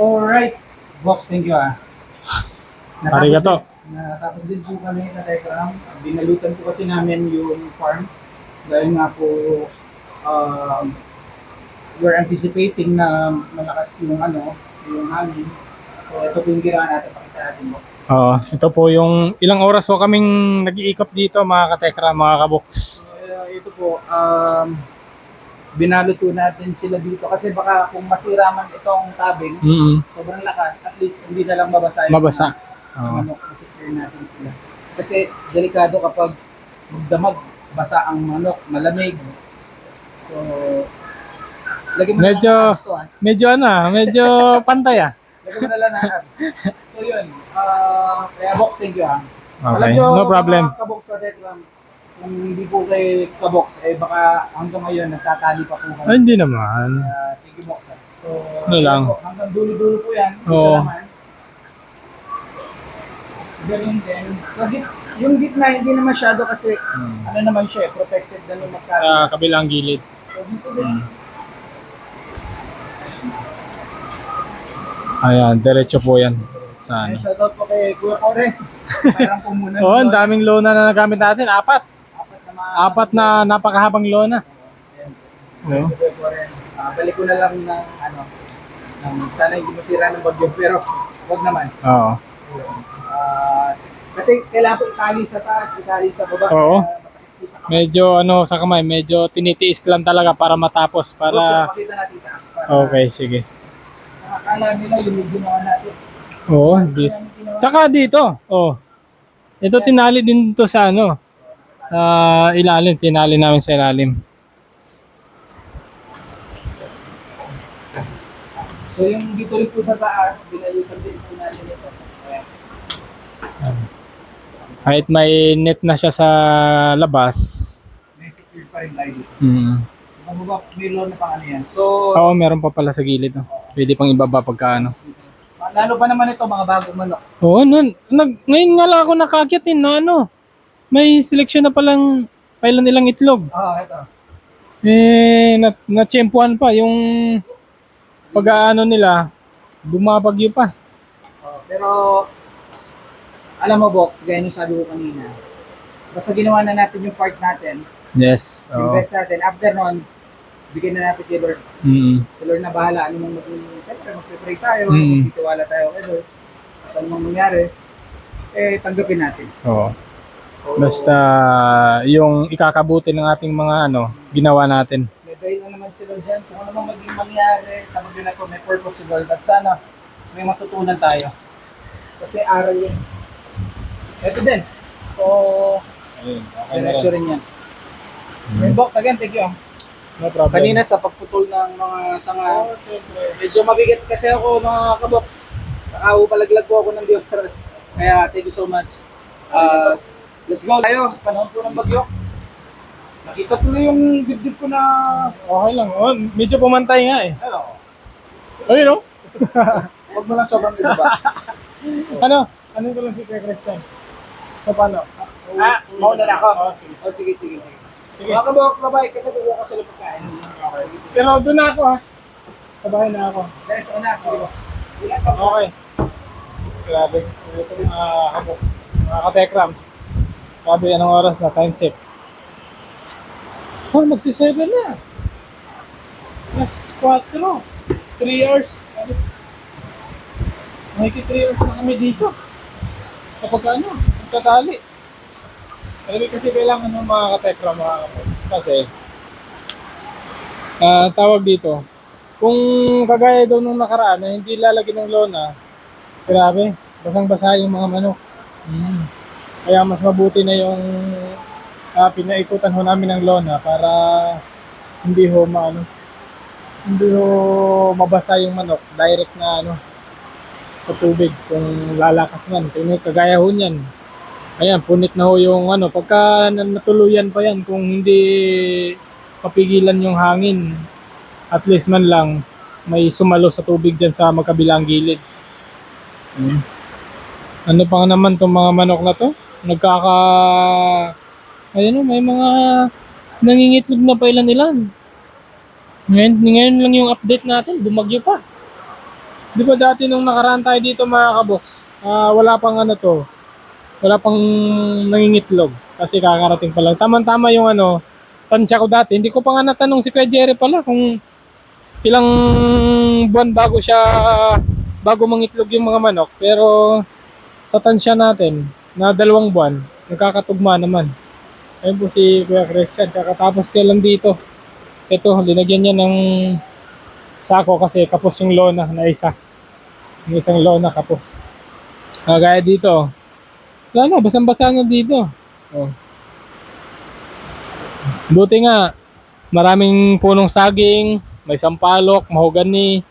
Alright. Box, thank you ah. Arigato. din- Natapos din po kami na Telegram. Binalutan po kasi namin yung farm. Dahil nga po, um, we're anticipating na malakas yung ano, yung hangin. So ito po yung ginawa natin. Pakita natin box. Oo, ito po yung ilang oras po kaming nag-iikot dito mga katekra, mga kabox. Uh, ito po, um, binalot po natin sila dito kasi baka kung masira man itong tabing, Mm sobrang lakas, at least hindi na lang mabasa yung Mabasa. Oo. manok, secure natin sila. Kasi delikado kapag magdamag, basa ang manok, malamig. So, lagyan mo Medyo- na lang ng abs to, ah. Medyo ano, ah, medyo pantay ah. Lagyan mo na lang ng abs. So yun, ah, kaya box, thank you ah. Okay, no problem. mga kabox sa Tekram, kung hindi po kay kabox, eh baka hanggang ngayon nagtatali pa po Ay, kami. hindi naman. Uh, thank you box. So, Ano lang. Po, hanggang dulo-dulo po yan. Oo. naman. Ganun din. So, git, yung gitna, hindi na masyado kasi ano naman siya eh, protected na yung magkano. Sa kabilang gilid. So, dito din. Ayan, diretso po yan. Sa Ay, ano. shoutout po kay Kuya Kore. Parang pumunan. Oo, ang daming lona na nagamit natin. Apat. Apat na napakahabang lona. Kuya Kore. Ah, balik ko na lang ng ano, ng, sana hindi masira ng bagyo, pero wag naman. Oo. Ah, kasi kailangan po itali sa taas, itali sa baba. Oo. Sa. Medyo ano sa kamay, medyo tinitiis lang talaga para matapos. Para... Para... makita natin taas. Para Okay, sige. Nakakala nila yung ginawa natin. Oo, di. Tsaka dito, oh. Ito tinali din to sa ano. Sa ilalim, tinali namin sa ilalim. So yung dito rin po sa taas, binayutan din po natin ito. Kahit may net na siya sa labas. May secure pa rin tayo dito. Mm. Ang baba, may loan na pang ano yan. So, Oo, meron pa pala sa gilid. Oh. Pwede pang ibaba pagka ano. lalo pa naman ito mga bagong manok. Oo, nun, nag, ngayon nga lang ako nakakit na ano. May selection na palang pailan nilang itlog. Oo, ito. Eh, na, na-tsempuhan pa yung pag-aano nila, bumabagyo pa. Oh, pero, alam mo, Box, gaya yung sabi ko kanina, basta ginawa na natin yung part natin, Yes. Oo. invest natin, after nun, bigyan na natin kay Lord. Mm. Si Lord na bahala, ano mang maging, siyempre, magpipray tayo, Mm. magtitiwala tayo kay Lord, at ano mang mangyari, eh, tanggapin natin. Oo. So, Basta yung ikakabuti ng ating mga ano, ginawa natin. may dahil na naman si Lord dyan, kung ano mang maging mangyari, sa bagyo na ito, may purpose si Lord, at sana, may matutunan tayo. Kasi aral yun. Ito din. So, Ayun, diretso rin yan. Yung box again, thank you. ah. No problem. Kanina sa pagputol ng mga sanga, medyo mabigat kasi ako mga kabox. Nakao palaglag po ako ng Dioras. Kaya thank you so much. Uh, let's go tayo. Panahon po ng bagyo. Nakita ko na yung dibdib ko na... Okay lang. Oh, medyo pumantay nga eh. Ano? Ayun no? Huwag mo lang sobrang diba? Ano? Ano ko lang si Kuya Christian? So paano? ah, mauna na ako. Oh, sige. Oh, sige, sige, sige. Sige. Mga kabox, bye-bye. Kasi kukuha ko sila pagkain. Okay. Pero doon na ako ha. Sa bahay na ako. Diretso ka na. Sige, box. Okay. Grabe. Ito mga kabok. Mga katekram. Grabe, anong oras na? Time check. Oh, magsi-7 na. Mas 4. 3 hours. Mahigit 3 hours na kami dito. Sa pagkano? Pagkatali. Talaga kasi kailangan ng mga katekram mga kabok. Kasi, ah tawag dito, kung kagaya daw nung nakaraan na hindi lalagyan ng lona, grabe, basang-basa yung mga manok. Mm. Kaya mas mabuti na yung ah, pinaikutan ho namin ng lona para hindi ho maano, hindi ho mabasa yung manok direct na ano sa tubig kung lalakas man. Kung kagaya ho niyan. Ayan, punit na ho yung ano, pagka natuluyan pa yan kung hindi papigilan yung hangin, at least man lang may sumalo sa tubig dyan sa magkabilang gilid. Hmm. Ano pa nga naman tong mga manok na to? Nagkaka... Ayun may mga nangingitlog na pa ilan-ilan. Ngayon, ngayon lang yung update natin, bumagyo pa. Di ba dati nung nakaraan tayo dito mga kaboks, ah, wala pang ano to, wala pang nangingitlog kasi kakarating pa lang. Tama-tama yung ano, tansya ko dati. Hindi ko pa nga natanong si Kuya Jerry pala kung ilang buwan bago siya, bago mangitlog yung mga manok. Pero sa tansya natin, na dalawang buwan, nagkakatugma naman. Ayun po si Kuya Christian, kakatapos siya lang dito. Ito, linagyan niya ng sako kasi kapos yung lona na isa. Yung isang lona kapos. Ah, gaya dito. Wala na, basang-basa na dito. Oh. Buti nga, maraming punong saging, may sampalok, mahogani.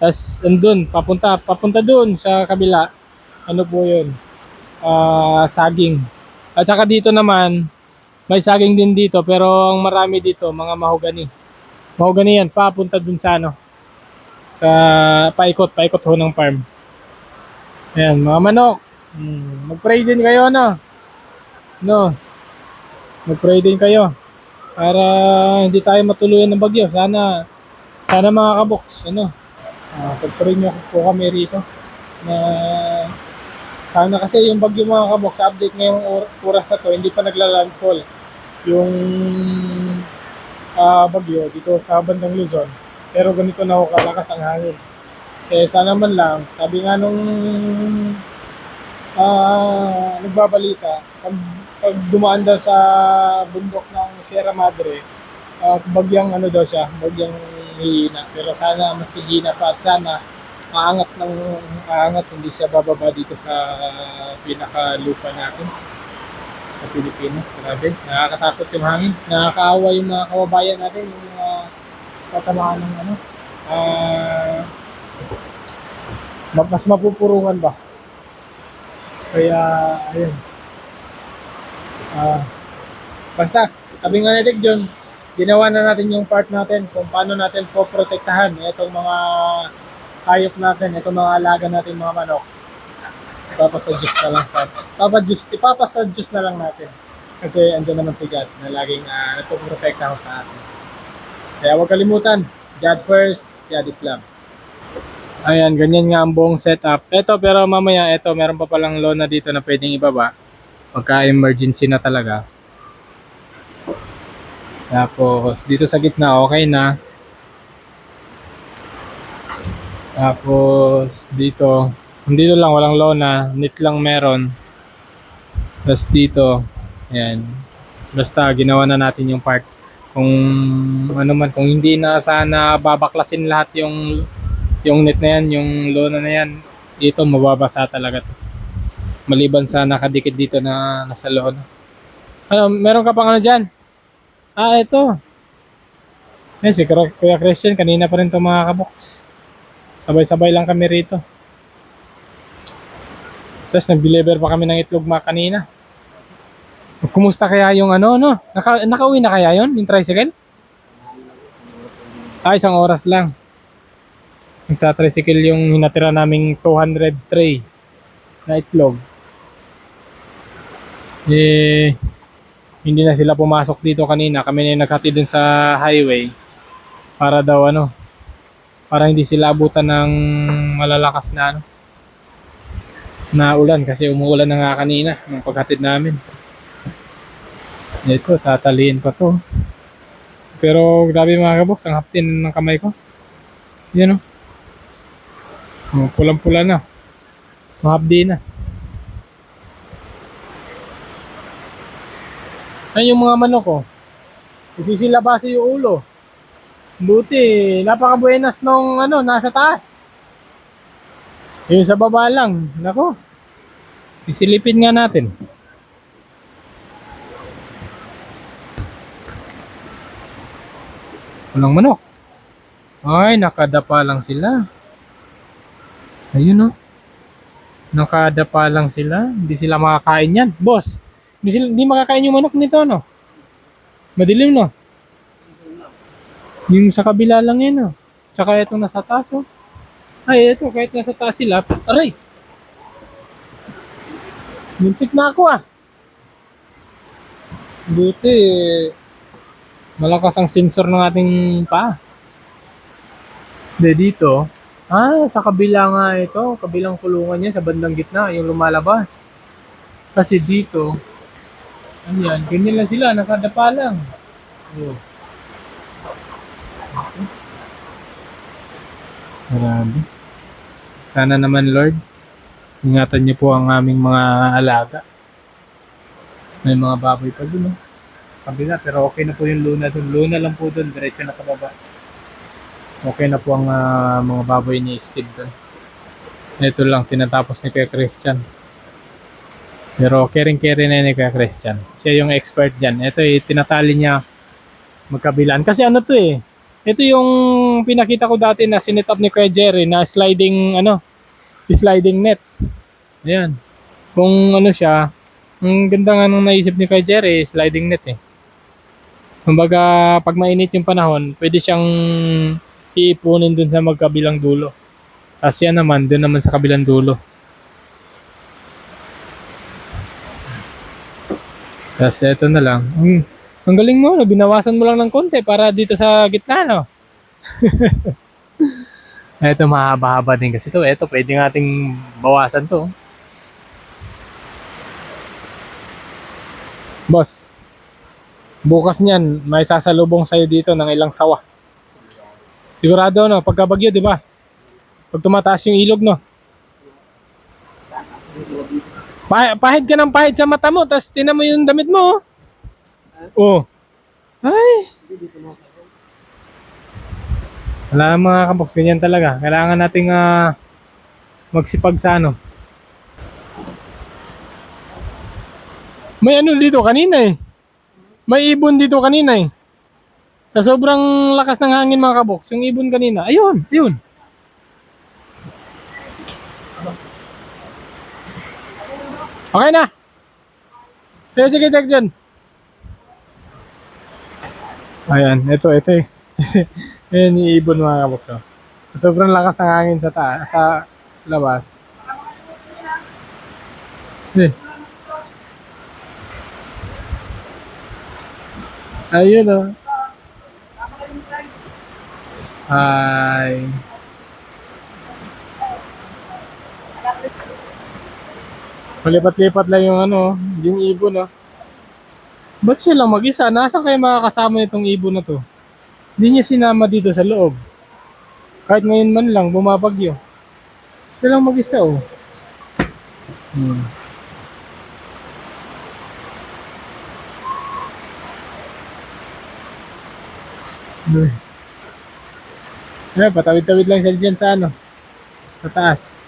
Tapos andun, papunta, papunta dun sa kabila. Ano po yun? Ah, saging. At saka dito naman, may saging din dito pero ang marami dito, mga mahogani. Mahogani yan, papunta dun sa ano, sa paikot, paikot ho ng farm. Ayan, mga manok. Hmm, mag-pray din kayo, no? No. Mag-pray din kayo. Para hindi tayo matuluyan ng bagyo. Sana, sana mga kaboks, ano? Uh, pag-pray nyo po kami rito. Na sana kasi yung bagyo mga kaboks, update ngayong or- oras na to, hindi pa nagla-landfall. Yung ah, bagyo dito sa bandang Luzon. Pero ganito na ho kalakas ang hangin. Eh, sana man lang, sabi nga nung ah, nagbabalita, pag, pag dumaan daw sa bundok ng Sierra Madre, ah, bagyang ano daw siya, bagyang hihina. Pero sana mas hihina pa at sana maangat ng maangat, hindi siya bababa dito sa pinakalupa natin sa Pilipinas. Grabe, nakakatakot yung hangin. Nakakaawa yung mga kababayan natin, yung mga tatamaan ng ano, ma- mas mapupurungan ba? Kaya, ayun. Ah, basta, sabi nga natin John, ginawa na natin yung part natin kung paano natin poprotektahan itong mga hayop natin, itong mga alaga natin mga manok. Ipapasadjust na lang sa ipapasadjust, ipapasadjust na lang natin. Kasi andyan naman si God na laging uh, nagpoprotekta ho sa atin. Kaya huwag kalimutan, God first, God is love. Ayan, ganyan nga ang buong setup. Ito, pero mamaya, ito, meron pa palang lona dito na pwedeng ibaba. Pagka emergency na talaga. Tapos, dito sa gitna, okay na. Tapos, dito, dito lang, walang lona. Knit lang meron. Tapos dito, ayan. Basta, ginawa na natin yung part. Kung ano man, kung hindi na sana babaklasin lahat yung yung net na yan, yung lona na yan, dito mababasa talaga to. Maliban sa nakadikit dito na nasa lona. Ano, meron ka pang ano dyan? Ah, ito. Yan, si Kuya Christian, kanina pa rin to mga kaboks. Sabay-sabay lang kami rito. Tapos nag-deliver pa kami ng itlog ma kanina. Kumusta kaya yung ano, no? Naka, nakauwi na kaya yon yung tricycle? Ah, isang oras lang. Nagtatricycle yung hinatira naming 200 tray na itlog. Eh, hindi na sila pumasok dito kanina. Kami na yung naghatid dun sa highway para daw ano, para hindi sila abutan ng malalakas na ano, na ulan kasi umuulan na nga kanina ng paghatid namin. Ito, tataliin pa to. Pero grabe mga kaboks, ang haptin ng kamay ko. Yan o. Oh, pulang-pula na. Mahapdi na. Ay, yung mga manok ko. Isisilabasi yung ulo. Buti, napaka-buenas nung ano, nasa taas. Yung sa baba lang. Nako. Isilipin nga natin. Walang manok. Ay, nakadapa lang sila. Ayun oh. Nakadapa lang sila. Hindi sila makakain yan. Boss, hindi, sila, hindi makakain yung manok nito, no? Madilim, no? Yung sa kabila lang yan, no? Tsaka itong nasa taas, oh. Ay, ito, kahit nasa taas sila. Aray! Muntik na ako, ah. Buti, malakas ang sensor ng ating paa. De dito, Ah, sa kabila nga ito. Kabilang kulungan niya sa bandang gitna, yung lumalabas. Kasi dito, ano yan, ganyan lang sila, nakadapa lang. Oh. Grabe. Sana naman, Lord, ingatan niyo po ang aming mga alaga. May mga baboy pa dun, oh. Kabila, pero okay na po yung luna dun. Luna lang po dun, diretso na kababa. Okay na po ang ah, mga baboy ni Steve dun. Ito lang, tinatapos ni Kuya Christian. Pero caring-caring na ni Kuya Christian. Siya yung expert dyan. Ito eh, tinatali niya magkabilaan. Kasi ano to eh, ito yung pinakita ko dati na sinet up ni Kuya Jerry na sliding, ano, sliding net. Ayan. Kung ano siya, ang ganda nga nung naisip ni Kuya Jerry, sliding net eh. Kumbaga, pag mainit yung panahon, pwede siyang iipunin dun sa magkabilang dulo. Tapos yan naman, dun naman sa kabilang dulo. Tapos eto na lang. Hmm, ang galing mo, no? binawasan mo lang ng konti para dito sa gitna, no? eto mahaba-haba din kasi to. Eto, pwede nating bawasan to. Boss, bukas niyan, may sasalubong sa'yo dito ng ilang sawa. Sigurado, no? Pagkabagyo, di ba? Pag tumataas yung ilog, no? Pa pahid ka ng pahid sa mata mo, tapos tinan mo yung damit mo, oh. Oh. Ay. Wala mga kabox, ganyan talaga. Kailangan nating ah, magsipag sa ano. May ano dito kanina eh. May ibon dito kanina eh. Sa sobrang lakas ng hangin mga kabox, yung ibon kanina, ayun, ayun. Okay na. Sige, sige, tek dyan. Ayan, ito, ito eh. Ayan yung ibon mga. Oh. Sobrang lakas ng hangin sa ta sa labas. Eh. Ayun oh. Hi. Palipat-lipat lang yung ano, yung ibon oh. Ba't siya lang mag-isa? Nasaan kayo makakasama itong ibon na to? Hindi niya sinama dito sa loob. Kahit ngayon man lang, bumabagyo. Siya lang mag-isa oh. Hmm. Eh, patawid-tawid lang siya dyan sa ano. Sa taas.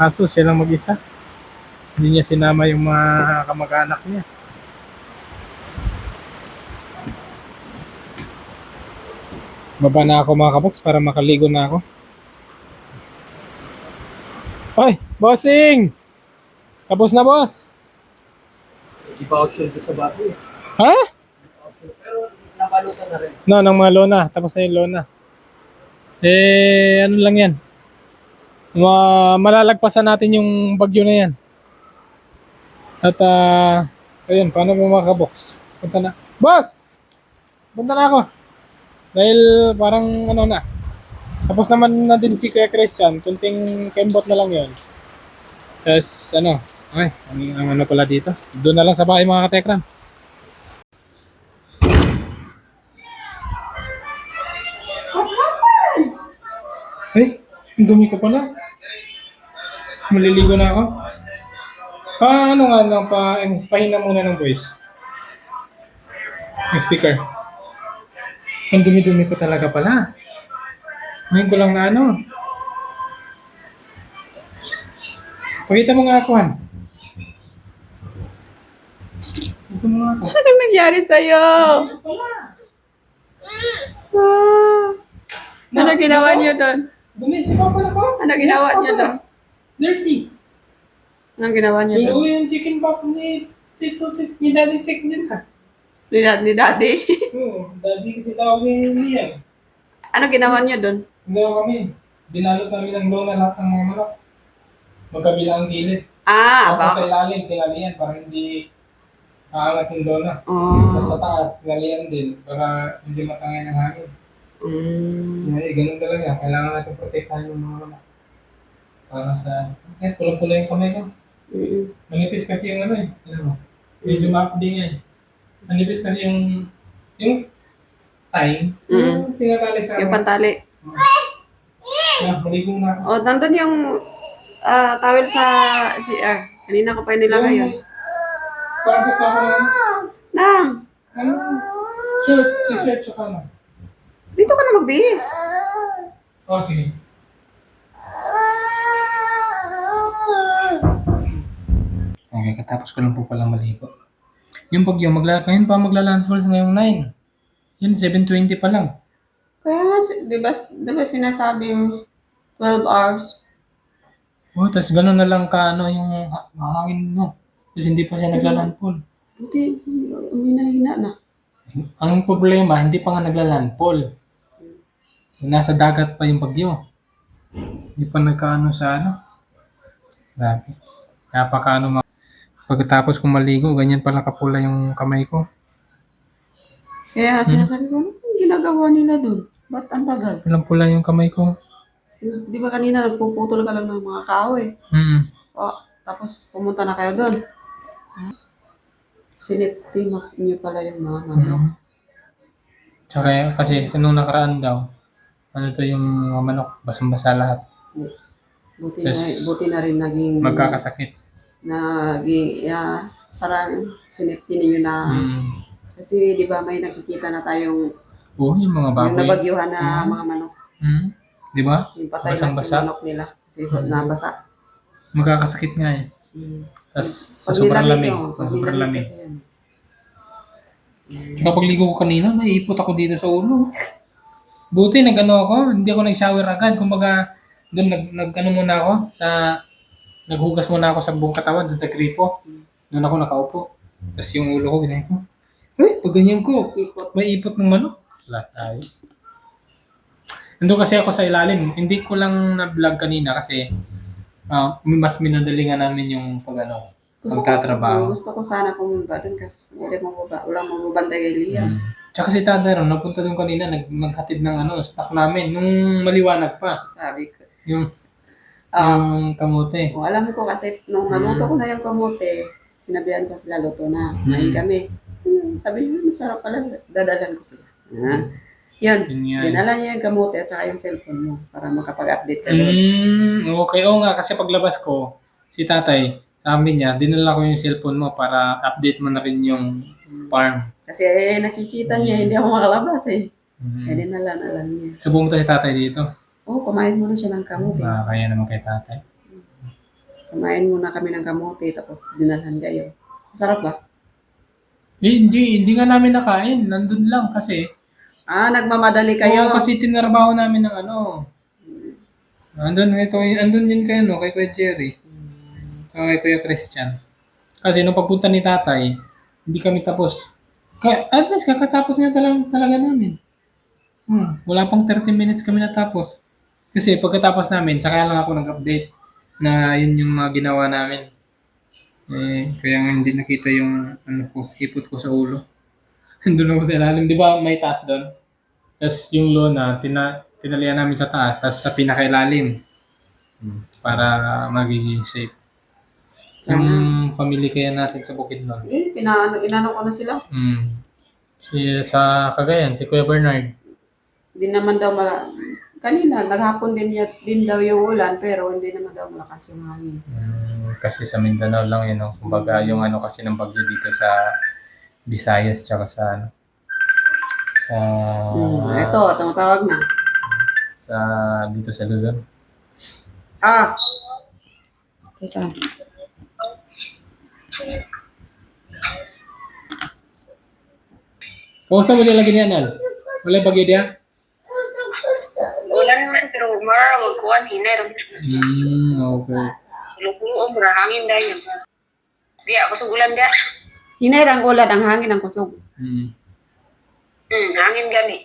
Kaso siya lang mag-isa. Hindi niya sinama yung mga kamag-anak niya. Baba na ako mga kabox para makaligo na ako. Ay, bossing! Tapos na boss! Hindi pa option to sa baboy. Ha? Pero nabalutan na rin. No, ng mga lona. Tapos na yung lona. Eh, ano lang yan. Ma malalagpasan natin yung bagyo na yan. At, ah, ayun, paano mo mga kabox? Punta na. Boss! Punta na ako. Dahil parang ano na. Tapos naman na din si Kuya Christian. Kunting kembot na lang yun. Tapos, ano, ay, ang, ang ano pala dito. Doon na lang sa bahay mga katekram. Ay, ang dumi ko pala. Maliligo na ako. Pa, ano nga lang, pa, eh, pahina muna ng voice. Yung speaker. Ang dumi-dumi ko talaga pala. Ngayon ko lang na ano. Pakita mo nga ako, Han. Pakita mo nga ako. Anong nangyari sa'yo? Ah. Ano ginawa niyo doon? Dumi, si Papa na ko. Ano ginawa niyo doon? Dirty. Anong ginawa niyo doon? Luluwi yung chicken pop ni Tito, ni Daddy din ha. Ni, dad- ni daddy? Oo, daddy kasi tawag ni Liam. ano ginawa niyo doon? Ako kami. Binalot namin ng lona lahat ng mga manok. Magkabila ang gilid. Ah, Tapos sa baka. ilalim, tinalian para hindi aangat yung lona. Oh. Tapos sa taas, tinalian din para hindi matangay ng hangin. Mm. Eh, ganun talaga. Kailangan natin protektahan yung mga manok. Para sa... Eh, pula-pula yung kamay ko. Mm. Manipis kasi yung ano eh. Ano mo? Medyo maapdi nga eh. Manipis kasi yung... Yung time. Yung tinatali sa... Yung pantali. Ah, maligo na ako. Oh, nandun yung ah, towel sa CR. Kanina ko pa nilagay yun. Parang ka ako ng... Nang, Ano? Shirt, t-shirt, tsaka ano. dito ka na magbihis. Oh, sige. Okay, katapos ko lang po palang maligo. Yung bagyo, magla ngayon pa magla-landfall ngayong 9. Yun, 7.20 pa lang. Kaya nga, si- di ba, di ba sinasabi yung 12 hours? Oh, tapos gano'n na lang ka, ano, yung ha- hangin, no? Tapos hindi pa siya nagla-landfall. Buti, uminahina na. Ang problema, hindi pa nga nagla-landfall. Nasa dagat pa yung bagyo. Hindi pa nagkaano sa ano. Grabe. Napakaano ma... Pagkatapos kong maligo, ganyan pala kapula yung kamay ko. Kaya sinasabi ko, ano yung ginagawa nila dun? Ba't ang tagal? Pulang pula yung kamay ko. Di ba kanina nagpuputol ka lang ng mga kahoy? Mm. O, tapos pumunta na kayo doon. Siniptimak niyo pala yung mga manok. Mm. Tsaka kasi nung nakaraan daw, ano to yung mga manok, basang-basa lahat. Buti, na, Yes. buti na rin naging, Magkakasakit. naging, yeah, parang sinipti ninyo na, Mm. Kasi di ba may nakikita na tayong, Oo, yung mga yung baboy. nabagyuhan na mga manok, Mm. Di ba? yung patay na Basang-basa. yung manok nila, kasi so, nabasa. Magkakasakit nga eh. Mm. Tapos sa Pag sobrang nilamig lamig. yun, Sa pag sobrang nilamig lamig. kasi. Tsaka pagligo ko kanina, naiipot ako dito sa ulo. Buti nag-ano ako, hindi ako nag-shower agad. Kumbaga, doon nag, nag ano muna ako sa naghugas muna ako sa buong katawan doon sa gripo. Doon ako nakaupo. Tapos yung ulo ko ginaya ko. Eh, pag ganyan ko, Ipot. may ipot ng manok. Wala tayo. Nandun kasi ako sa ilalim. Hindi ko lang na-vlog kanina kasi ah, mas minadalingan namin yung pag ano, Gusto ko, pagtatrabaho. gusto ko sana pumunta doon kasi wala mababa, wala mababantay kay Liam. Mm. Tsaka si ron, napunta doon kanina, nag maghatid ng ano, stock namin, nung maliwanag pa. Sabi ko. Yung, Ah, yung kamote. oh, alam ko kasi nung naluto ko na yung kamote, sinabihan ko sila luto na. Kumain Mm. kami. Sabi niya, masarap pala. Dadalan ko sila. Ha? Yan. Yun nga. Dinala niya yung kamote at saka yung cellphone mo para makapag-update ka doon. Mm, okay, oo nga, kasi paglabas ko, si tatay, sabi niya, dinala ko yung cellphone mo para update mo na rin yung farm. Kasi eh, nakikita niya, hindi ako makalabas eh. Mm. Eh, dinala na lang niya. So pumunta si tatay dito. Oh, kumain muna siya ng kamote. Ah, kaya naman kay tatay. Kumain muna kami ng kamote tapos dinalhan kayo. Masarap ba? Eh, hindi, hindi nga namin nakain. Nandun lang kasi. Ah, nagmamadali kayo. Oo, kasi tinarbaho namin ng ano. Andun, ito, andun yun kay, ano, kay Kuya Jerry. Saka kay Kuya Christian. Kasi nung pagpunta ni tatay, hindi kami tapos. Ka at least kakatapos nga talaga, talaga namin. Hmm, wala pang 30 minutes kami natapos. Kasi pagkatapos namin, saka lang ako nag-update na yun yung mga ginawa namin. Eh, kaya nga hindi nakita yung ano ko, hipot ko sa ulo. Doon ako sa ilalim. Di ba may taas doon? Tapos yung lona, tina, tinalian namin sa taas, tapos sa pinakailalim. Para magiging safe. Yung family kaya natin sa Bukidnon. Eh, pinaano, inano ko na sila. Mm. Si, sa Cagayan, si Kuya Bernard. Hindi naman daw mala... Kanina, naghapon din, ya, din daw yung ulan, pero hindi naman daw malakas yung hangin. Mm, kasi sa Mindanao lang yun. No? Kumbaga yung ano kasi ng bagyo dito sa Visayas tsaka sa ano sa Hmm, ito, tumatawag na. sa dito sa Luzon. Ah! Okay, saan? Kumusta mo nilagay niyan, Al? Wala bagyo diya? Ulan man pero umar magkuan hiner. Hmm, okay. Lukuo mura hangin dayon. Di ako sa ulan dia. Hinair ang ulan, ang hangin ang kusog. Hmm. Hmm, hangin gani.